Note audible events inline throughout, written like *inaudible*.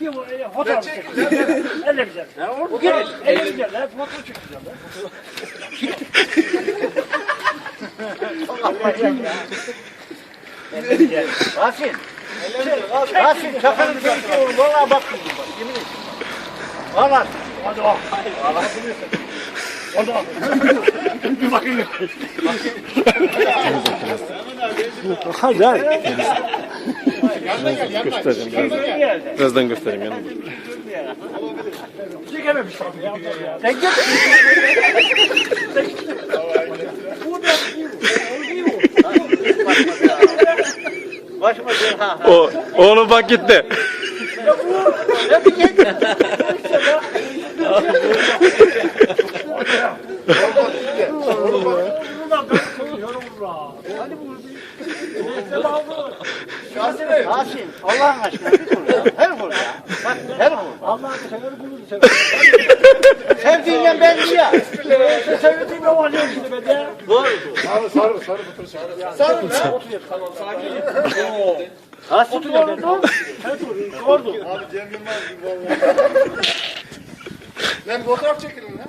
Bir e, fotoğraf çekeceğim. Elle güzel. Gel, elle güzel. lan, Fotoğraf çekeceğim. Rasim. Rasim belki olur. Valla bak buldum bak. Yemin ederim. Valla. Hadi bak. Hadi bak. Bir bakın. Hadi hadi. Birazdan göstereyim yanımda. Çekememiş tabii ya. Sen git. Başıma gel ha. O, oğlum bak gitti. *laughs* Rasim Allah'ın aşkına bir kur ya. Her kur ya. Bak her kur. Allah'ını sever bulur sever. Sevdiğinden belli ya. Sen sevdiğin ne var yok şimdi be de. Doğru. Rasim Otur orada. Sen dur. Sordu. Lan fotoğraf çekelim lan.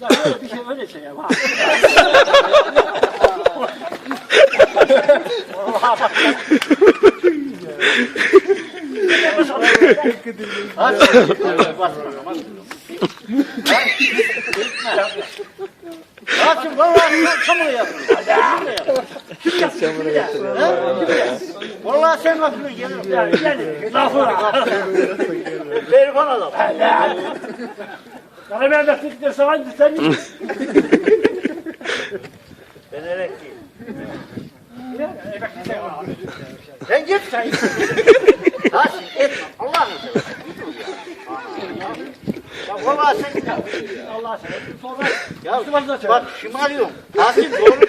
Ya öyle bir şey öyle şey ya. *laughs* bak. Rasim. Rasim vallahi kamuya yapın. Kamuya yapın. Vallahi sen lafını gelirim. Yani yani. Lafı. Telefon adam. Yani ben de fikir sana sen Ben emekliyim. Emekli sen var. Sen git sen. Rasim etme. Allah'ını seversen. Bir dur ya. Ya vallahi sen. Allah seni. Sonra Ya bak şımarıyorum. Rasim doğru mu?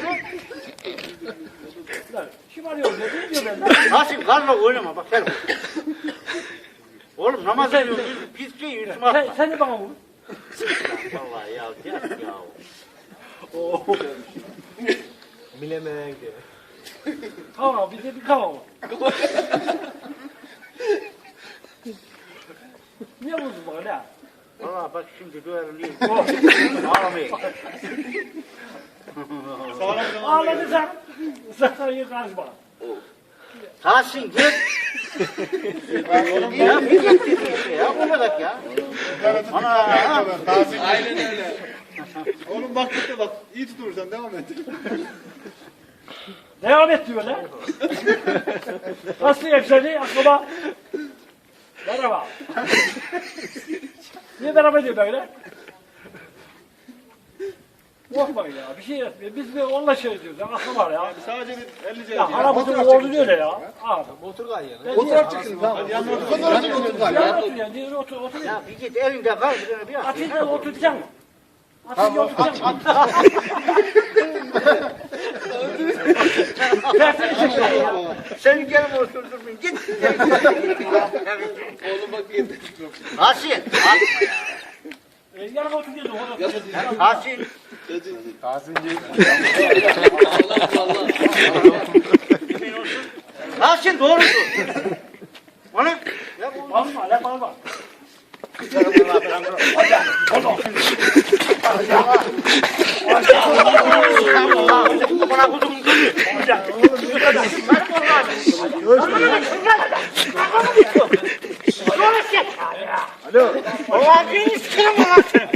kim arıyor ne diyor ben. Rasim karla oynama bak sen. Oğlum namaz ediyorsun. Pis şey yüzüme Sen, atma. sen de bana vur. Vallahi ya ya. Tamam bize bir kava *laughs* vur. Niye vurdun bana ne? Vallahi bak şimdi döverim. Ağlamayın. Ağladın sen. Sen sana karışma. Tahsin git. ya bir git dedi ya. Bu kadar ya. Ana. Aynen öyle. Oğlum bak gitti bak. İyi tutursan devam et. Devam et diyor lan. Nasıl hemşeri akraba? Merhaba. Niye merhaba diyor böyle? Korkmayın ya. Bir şey yapmıyor. Biz bir onunla şey diyoruz. Ya, aklı var ya. Sadece bir 50 Ya haramızın oğlu öyle ya. Abi. Fotoğraf çekelim tamam. Fotoğraf çekelim tamam. Ya otur ya. Diyor, otur, otur. Ya bir git elinde kal. Bir at. Atınca oturacaksın. *laughs* Atınca *laughs* oturacaksın. Çekiyor. Seni gelin oturdurmayın. Git. Oğlum bak ya. E, Yanıma oturuyordu. orada oturuyordu. Tahsin. Yemin olsun. Tahsin doğrudur. Onu ya bu Bağırma lan bağırma. Alo. Allah beni sikerim ulan sen.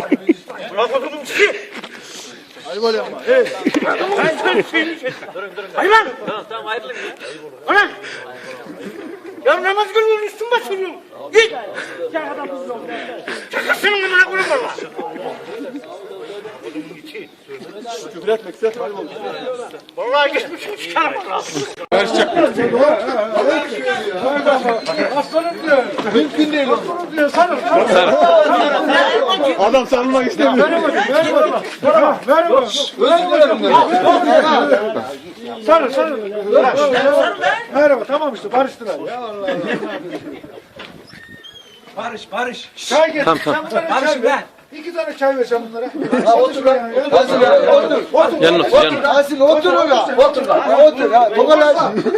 Bırak kuzum kızı. Hadi böyle yapma. Hey. Ben seni seni seni. Hayır lan. Tamam tamam ayrılın ya. Ulan. Ya namaz kılıyorsun üstün basıyorsun. Git. Gel adam kızı oldu. Çakasının amına koyayım valla. Küfür etmek ister. Hadi bakalım. Vallahi geçmişim çıkarım valla. Mümkün değil o. Adam sarılmak istemiyor. Merhaba. Merhaba. Sarıl sarıl. Merhaba tamam işte barıştılar. Ya Allah. Barış, barış. Çay getir. Tamam tamam. Barış ben. İki tane çay vereceğim bunlara. Ha, otur lan. Otur lan. Otur. Otur. Yanına yanına. Yasin otur öyle. Otur lan. Otur. Ha, Tokalaşın.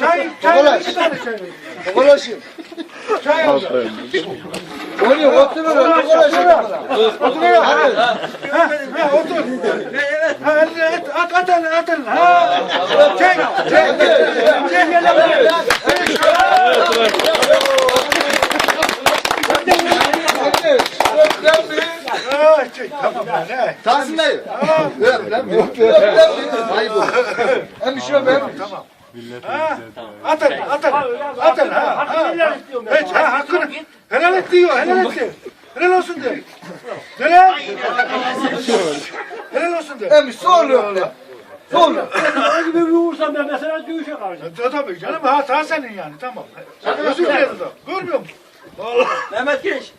Çay, çay, iki tane çay vereceğim. Tokalaşın. Çay alacağım. Oynayın. Otur öyle. Tokalaşın. Otur ya. Ha, ha, otur. Elini at, at, at at. Ha, çek, çek, çek elini. Ha, çek, tamam lan, he. Tahsin dayı. Ver lan. Ver lan. Ayıp olur. Hem şey ver. Ha, at elini, at elini, at elini, ha, ha. Hiç, ha, hakkını, helal et diyor, helal et diyor. Helal olsun de. Helal. Helal olsun de. Hem sorun öyle. Sorun. Ne gibi bir vursam ben mesela dövüşe karşı. Ta- Tabii canım hata senin yani tamam. Sen özür dilerim. Görmüyor musun? Mehmet Genç. Et.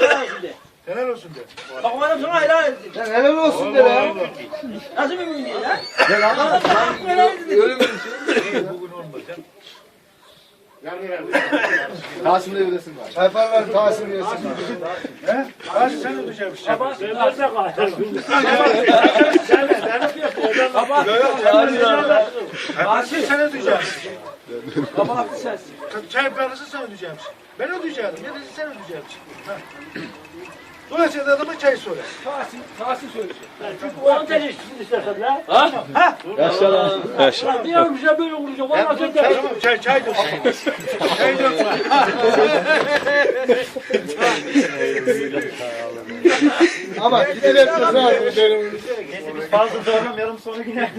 Helal olsun de. Helal olsun de. Bak bana sana helal et. Lan helal olsun de lan. Nasıl bir gün değil lan? Sana hakkını helal et. Öyle mi? Tahsin dayı ödesin var. Sayfalar Tahsin yesin var. He? Hadi sen ödeyeceksin. Baba vermezse karşı. Hadi sen ödeyeceksin. Baba haklı sensin. Çay parası sen ödeyeceksin. Ben ödeyeceğim. Ne dedi sen ödeyeceksin. Ha. Dolayısıyla adama çay söyle. On tane içsin istersen lan. Yaşa. Diyorum size böyle vuracağım. Valla sen de. Tamam çay çay dök. çay dök. Ama gidelim de zaten. Fazla zorlamayalım sonra yine.